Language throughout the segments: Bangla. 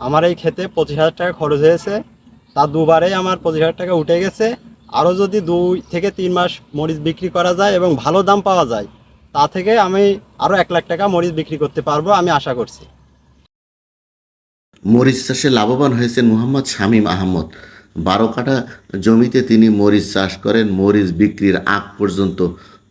আমার এই ক্ষেতে পঁচিশ হাজার টাকা খরচ হয়েছে। তা দুবারেই আমার পঁচিশ হাজার টাকা উঠে গেছে। আরও যদি দুই থেকে তিন মাস মরিচ বিক্রি করা যায় এবং ভালো দাম পাওয়া যায়, তা থেকে আমি আরও এক লাখ টাকা মরিচ বিক্রি করতে পারব আমি আশা করছি। মরিচ চাষে লাভবান হয়েছেন মোহাম্মদ শামীম আহমদ। বারো কাঠা জমিতে তিনি মরিচ চাষ করেন। মরিচ বিক্রির আগ পর্যন্ত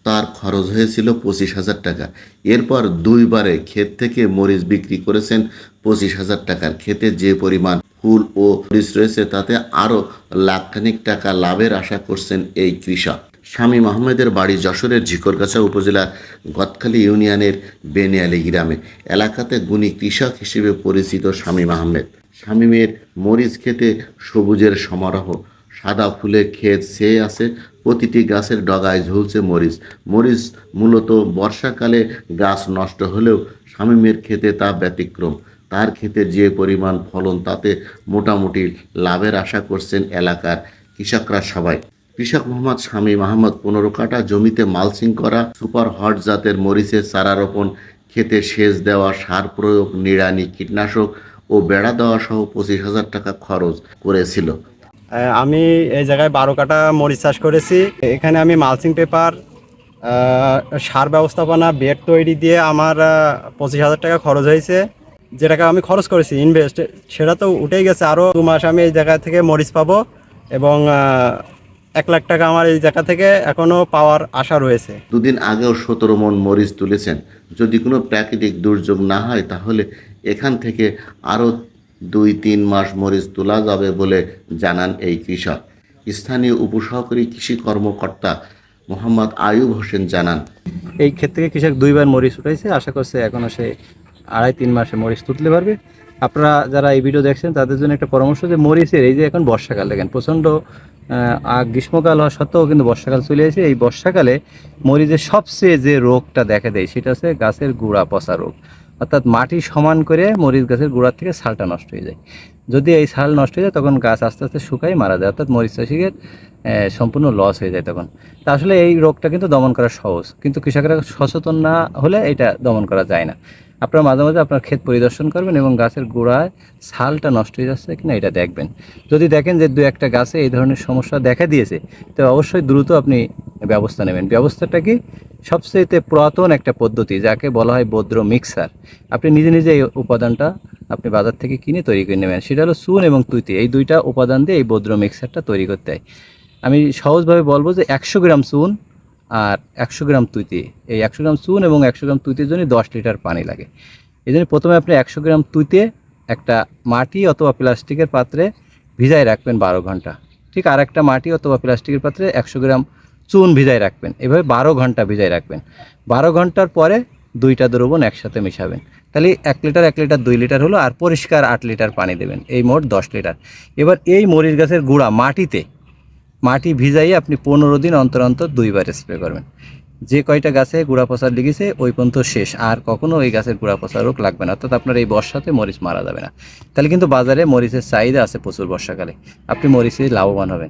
তার খরচ হয়েছিল পঁচিশ হাজার টাকা। এরপর দুইবারে ক্ষেত থেকে মরিচ বিক্রি করেছেন পঁচিশ হাজার টাকার ক্ষেতে যে পরিমাণ ফুল ও মরিচ রয়েছে তাতে আরও লাখখানিক টাকা লাভের আশা করছেন এই কৃষক। শামীম আহমেদের বাড়ি যশোরের ঝিকরগাছা উপজেলার গতখালী ইউনিয়নের বেনিয়ালি গ্রামে। এলাকাতে গুণী কৃষক হিসেবে পরিচিত শামীম আহমেদ শামীমের মরিচ খেতে সবুজের সমারোহ সাদা ফুলের ক্ষেত ছেয়ে আছে, প্রতিটি গাছের ডগায় ঝুলছে মরিচ। মরিচ মূলত বর্ষাকালে গাছ নষ্ট হলেও শামীমের ক্ষেতে তা ব্যতিক্রম। তার ক্ষেতে যে পরিমাণ ফলন, তাতে মোটামুটি লাভের আশা করছেন এলাকার কৃষকরা সবাই। কৃষক মোহাম্মদ শামীম আহমদ, পনেরো কাটা জমিতে মালচিং করা, সুপার হট জাতের মরিচের চারা রোপণ খেতে সেচ দেওয়া, সার প্রয়োগ, নিড়ানি, কীটনাশক ও বেড়া দেওয়া সহ পঁচিশ হাজার টাকা খরচ করেছিল। আমি এই জায়গায় বারো কাটা মরিচ চাষ করেছি। এখানে আমি মালচিং পেপার সার ব্যবস্থাপনা, বেড তৈরি দিয়ে আমার পঁচিশ হাজার টাকা খরচ হয়েছে। যে টাকা আমি খরচ করেছি ইনভেস্ট সেটা তো উঠেই গেছে। আরও দু মাস আমি এই জায়গা থেকে মরিচ পাবো এবং এক লাখ টাকা আমার এই জায়গা থেকে এখনও পাওয়ার আশা রয়েছে। দুদিন আগেও সতেরো মন মরিচ তুলেছেন। যদি কোনো প্রাকৃতিক দুর্যোগ না হয়, তাহলে এখান থেকে আরও দুই তিন মাস মরিচ তোলা যাবে বলে জানান এই কৃষক। স্থানীয় উপসহকারী কৃষি কর্মকর্তা মোহাম্মদ আয়ুব হোসেন জানান। এই ক্ষেত থেকে কৃষক দুইবার মরিচ উঠাইছে। আশা করছে এখনও সে আড়াই তিন মাসে মরিচ তুলতে পারবে। আপনারা যারা এই ভিডিও দেখছেন, তাদের জন্য একটা পরামর্শ যে মরিচের এই যে এখন বর্ষাকাল দেখেন, প্রচণ্ড গ্রীষ্মকাল হওয়া সত্ত্বেও কিন্তু বর্ষাকাল চলে এসে এই বর্ষাকালে মরিচের সবচেয়ে যে রোগটা দেখা দেয়, সেটা হচ্ছে গাছের গুঁড়া, পচা রোগ। অর্থাৎ মাটি সমান করে মরিচ গাছের গোড়ার থেকে ছালটা নষ্ট হয়ে যায়। যদি এই ছাল নষ্ট হয়ে যায় তখন গাছ আস্তে আস্তে শুকাই মারা যায়। অর্থাৎ মরিচ আহ, সম্পূর্ণ লস হয়ে যায় তখন। তা আসলে এই রোগটা কিন্তু দমন করা সহজ। কিন্তু কৃষকরা সচেতন না হলে এটা দমন করা যায় না। আপনারা মাঝে মাঝে আপনার ক্ষেত পরিদর্শন করবেন এবং গাছের গোড়ায় ছালটা নষ্ট হয়ে যাচ্ছে কিনা এটা দেখবেন। যদি দেখেন যে দু একটা গাছে এই ধরনের সমস্যা দেখা দিয়েছে তো অবশ্যই দ্রুত আপনি ব্যবস্থা নেবেন। ব্যবস্থাটা কি? সবচেয়ে পুরাতন একটা পদ্ধতি, যাকে বলা হয় বদ্র মিক্সার। আপনি নিজে নিজে এই উপাদানটা আপনি বাজার থেকে কিনে তৈরি করে নেবেন। সেটা হলো চুন এবং তুইতি এই দুইটা উপাদান দিয়ে এই বদ্র মিক্সারটা তৈরি করতে হয়। আমি সহজভাবে বলব যে একশো গ্রাম চুন আর একশো গ্রাম তুইতি এই একশো গ্রাম চুন এবং একশো গ্রাম তুইতির জন্য দশ লিটার পানি লাগে। এই জন্য প্রথমে আপনি একশো গ্রাম তুইতে একটা মাটি অথবা প্লাস্টিকের পাত্রে ভিজায় রাখবেন বারো ঘণ্টা। ঠিক আর একটা মাটি অথবা প্লাস্টিকের পাত্রে একশো গ্রাম চুন ভিজায় রাখবেন। এভাবে বারো ঘণ্টা ভিজায় রাখবেন। বারো ঘণ্টার পরে দুইটা দ্রবণ একসাথে মেশাবেন। তাহলে এক লিটার এক লিটার, দুই লিটার হলো আর পরিষ্কার আট লিটার পানি দেবেন। এই মোট দশ লিটার। এবার এই মরিচ গাছের গুঁড়া মাটিতে, মাটি ভিজাইয়ে আপনি পনেরো দিন অন্তর অন্তর দুইবার স্প্রে করবেন। যে কয়টা গাছে গুঁড়া পচার লেগেছে, ওই পর্যন্ত শেষ। আর কখনও ওই গাছের গুঁড়া পচা রোগ লাগবে না। অর্থাৎ আপনার এই বর্ষাতে মরিচ মারা যাবে না। তাহলে কিন্তু বাজারে মরিচের চাহিদা আছে প্রচুর বর্ষাকালে। আপনি মরিচে লাভবান হবেন।